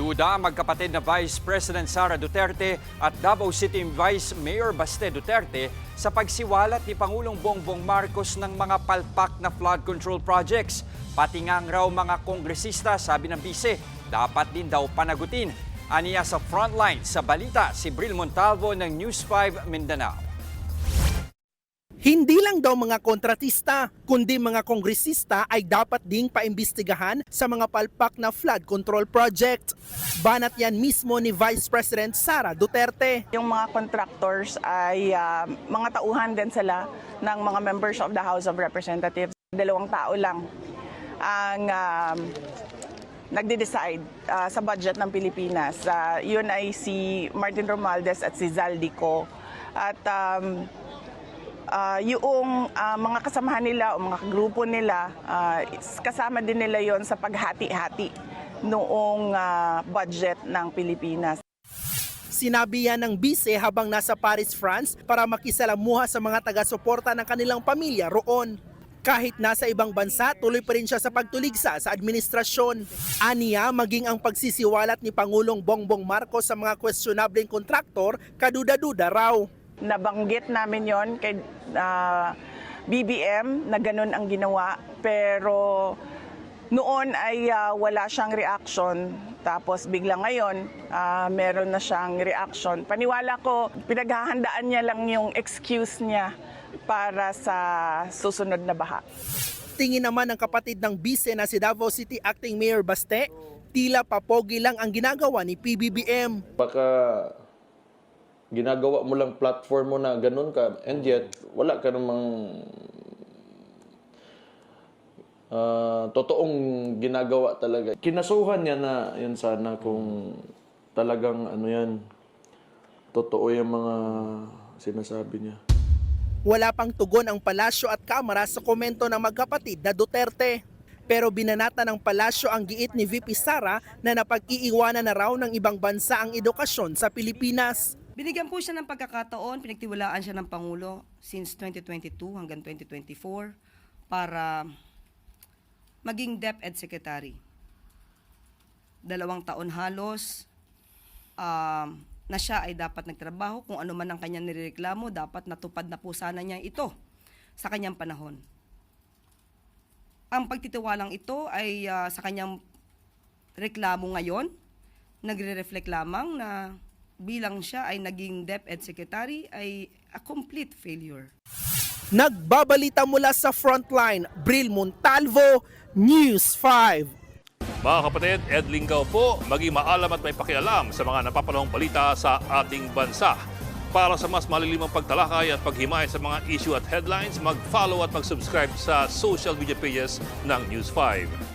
Duda ang magkapatid na Vice President Sara Duterte at Davao City Vice Mayor Baste Duterte sa pagsiwalat ni Pangulong Bongbong Marcos ng mga palpak na flood control projects. Pati nga raw mga kongresista, sabi ng bise, dapat din daw panagutin. Aniya sa frontline sa balita si Bril Montalvo ng News 5 Mindanao. Hindi lang daw mga kontratista, kundi mga kongresista ay dapat ding paimbestigahan sa mga palpak na flood control project. Banat yan mismo ni Vice President Sara Duterte. Yung mga contractors ay ah, mga tauhan din sila ng mga members of the House of Representatives. Dalawang tao lang ang um, nagde-decide ah, sa budget ng Pilipinas. Ah, yun ay si Martin Romualdez at si Zaldico. At um, ah, yung ah, mga kasamahan nila o mga grupo nila, is- kasama din nila yon sa paghati-hati noong ah, budget ng Pilipinas. Sinabi yan ng bise habang nasa Paris, France para makisalamuha sa mga taga-suporta ng kanilang pamilya roon. Kahit nasa ibang bansa, tuloy pa rin siya sa pagtuligsa sa administrasyon. Aniya, maging ang pagsisiwalat ni Pangulong Bongbong Marcos sa mga questionableng kontraktor, kaduda-duda raw. Nabanggit namin yon kay ah, BBM na ganun ang ginawa. Pero noon ay ah, wala siyang reaction. Tapos bigla ngayon ah, meron na siyang reaction. Paniwala ko pinaghahandaan niya lang yung excuse niya para sa susunod na baha. Tingin naman ng kapatid ng bise na si Davao City Acting Mayor Baste, tila papogi lang ang ginagawa ni PBBM. baka ginagawa mo lang platform mo na ganun ka and yet wala ka namang ah, totoong ginagawa talaga. Kinasuhan niya na yun sana kung talagang ano yan totoo yung mga sinasabi niya. Wala pang tugon ang palasyo at kamera sa komento ng magkapatid na Duterte. Pero binanata ng palasyo ang giit ni VP Sara na napag-iiwanan na raw ng ibang bansa ang edukasyon sa Pilipinas. Binigyan po siya ng pagkakataon, pinagtiwalaan siya ng Pangulo since 2022 hanggang 2024 para maging DepEd Secretary. Dalawang taon halos um, na siya ay dapat nagtrabaho. Kung ano man ang kanyang nireklamo, dapat natupad na po sana niya ito sa kanyang panahon. Ang pagtitiwalang ito ay ah, sa kanyang reklamo ngayon, nagre-reflect lamang na bilang siya ay naging DepEd Secretary ay a complete failure. Nagbabalita mula sa frontline, Bril Montalvo, News 5. Mga kapatid, Ed Lingaw po, maging maalam at may pakialam sa mga napapanahong balita sa ating bansa. Para sa mas malilimang pagtalakay at paghimay sa mga issue at headlines, mag-follow at mag-subscribe sa social media pages ng News 5.